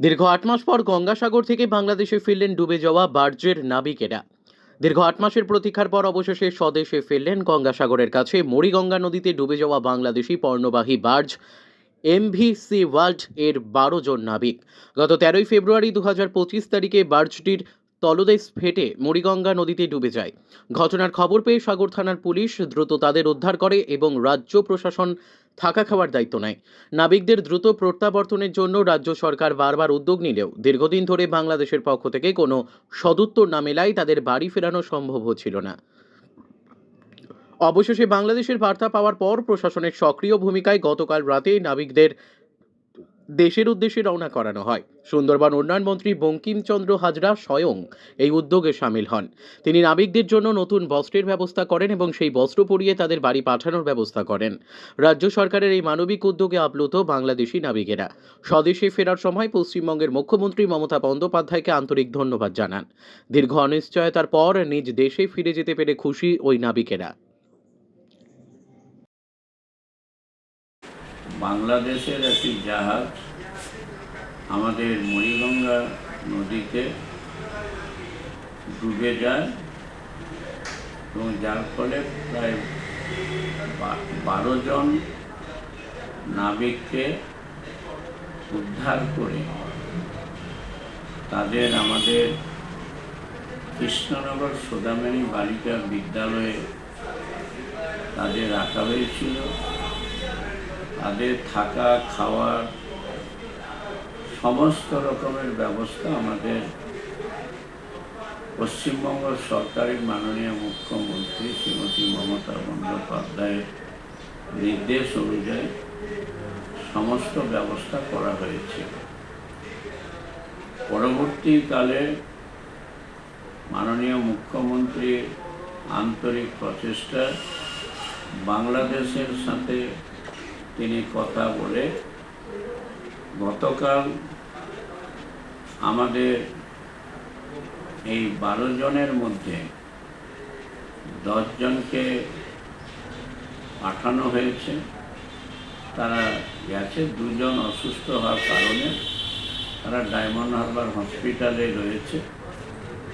দীর্ঘ আট মাস পর গঙ্গাসাগর থেকে বাংলাদেশে ফিরলেন ডুবে যাওয়া বার্জের নাবিকেরা। দীর্ঘ আট মাসের প্রতীক্ষার পর অবশেষে স্বদেশে ফিরলেন গঙ্গাসাগরের কাছে। মরিগঙ্গা নদীতে ডুবে যাওয়া বাংলাদেশি পর্ণবাহী বার্জ এমভিসি ওয়ার্ল্ড এর বারো জন নাবিক। গত তেরোই ফেব্রুয়ারি দু হাজার পঁচিশ তারিখে বার্জটির তলদেশ ফেটে মরিগঙ্গা নদীতে ডুবে যায়। ঘটনার খবর পেয়ে সাগর থানার পুলিশ দ্রুত তাদের উদ্ধার করে এবং রাজ্য প্রশাসন থাকা খাওয়ার দায়িত্ব নেয়। নাবিকদের দ্রুত প্রত্যাবর্তনের জন্য রাজ্য সরকার বারবার উদ্যোগ নিলেও দীর্ঘদিন ধরে বাংলাদেশের পক্ষ থেকে কোনো সদুত্তর না মেলায় তাদের বাড়ি ফেরানো সম্ভব হচ্ছিল না। অবশেষে বাংলাদেশের বার্তা পাওয়ার পর প্রশাসনের সক্রিয় ভূমিকায় গতকাল রাতে নাবিকদের দেশের উদ্দেশ্যে রওনা করানো হয়। সুন্দরবন উন্নয়ন মন্ত্রী বঙ্কিমচন্দ্র হাজরা স্বয়ং এই উদ্যোগে সামিল হন। তিনি নাবিকদের জন্য নতুন বস্ত্রের ব্যবস্থা করেন এবং সেই বস্ত্র পরিয়ে তাদের বাড়ি পাঠানোর ব্যবস্থা করেন। রাজ্য সরকারের এই মানবিক উদ্যোগে আপ্লুত বাংলাদেশি নাবিকেরা। স্বদেশে ফেরার সময় পশ্চিমবঙ্গের মুখ্যমন্ত্রী মমতা বন্দ্যোপাধ্যায়কে আন্তরিক ধন্যবাদ জানান। দীর্ঘ অনিশ্চয়তার পর নিজ দেশে ফিরে যেতে পেরে খুশি ওই নাবিকেরা। বাংলাদেশের একটি জাহাজ আমাদের মরিগঙ্গা নদীতে ডুবে যায় এবং যার ফলে প্রায় বারো জন নাবিককে উদ্ধার করে তাদের আমাদের কৃষ্ণনগর সোদামেনি বালিকা বিদ্যালয়ে তাদের রাখা হয়েছিল। তাদের থাকা, খাওয়ার সমস্ত রকমের ব্যবস্থা আমাদের পশ্চিমবঙ্গ সরকারের মাননীয় মুখ্যমন্ত্রী শ্রীমতী মমতা বন্দ্যোপাধ্যায়ের নির্দেশ অনুযায়ী সমস্ত ব্যবস্থা করা হয়েছে। পরবর্তীকালে মাননীয় মুখ্যমন্ত্রীর আন্তরিক প্রচেষ্টা বাংলাদেশের সাথে তিনি কথা বলে, গতকাল আমাদের এই বারো জনের মধ্যে দশজনকে পাঠানো হয়েছে। তারা গেছে, দুজন অসুস্থ হওয়ার কারণে তারা ডায়মন্ড হারবার হসপিটালে রয়েছে।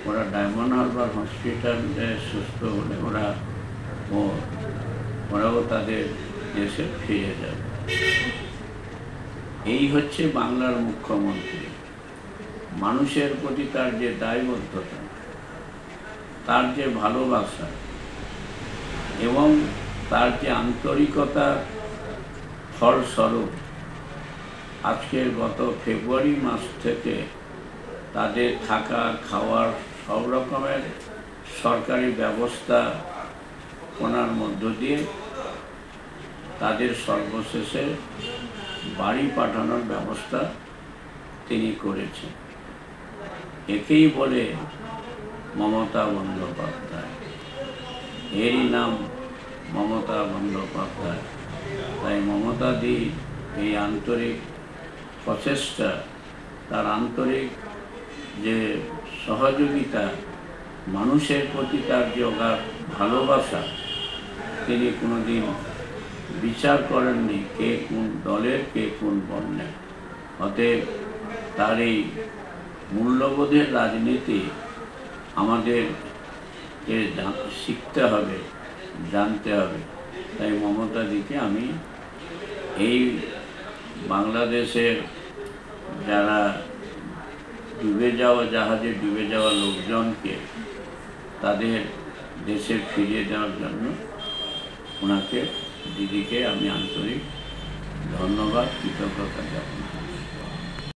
ওরা ডায়মন্ড হারবার হসপিটালে সুস্থ হলে ওরা ওরাও তাদের দেশে ফিরে যাবে। এই হচ্ছে বাংলার মুখ্যমন্ত্রী। মানুষের প্রতি তার যে দায়বদ্ধতা, তার যে ভালোবাসা এবং তার যে আন্তরিকতা, ফলস্বরূপ আজকের গত ফেব্রুয়ারি মাস থেকে তাদের থাকা, খাওয়ার সব রকমের সরকারি ব্যবস্থা ওনার মধ্য দিয়ে তাদের সর্বশেষে বাড়ি পাঠানোর ব্যবস্থা তিনি করেছেন। একেই বলে মমতা বন্দ্যোপাধ্যায়। এরই নাম মমতা বন্দ্যোপাধ্যায়। তাই মমতা দি এই আন্তরিক প্রচেষ্টা, তার আন্তরিক যে সহযোগিতা, মানুষের প্রতি তার যে ভালোবাসা, তিনি কোনোদিন বিচার করেননি কে কোন দলের, কে কোন বর্ণের। অতএব তার এই মূল্যবোধের রাজনীতি আমাদেরকে জা- শিখতে হবে, জানতে হবে। তাই মমতা দিকে আমি এই বাংলাদেশের যারা ডুবে যাওয়া জাহাজে ডুবে যাওয়া লোকজনকে তাদের দেশে ফিরিয়ে দেওয়ার জন্য ওনাকে দিদিকে আমি আন্তরিক ধন্যবাদ কৃতজ্ঞতা জ্ঞাপন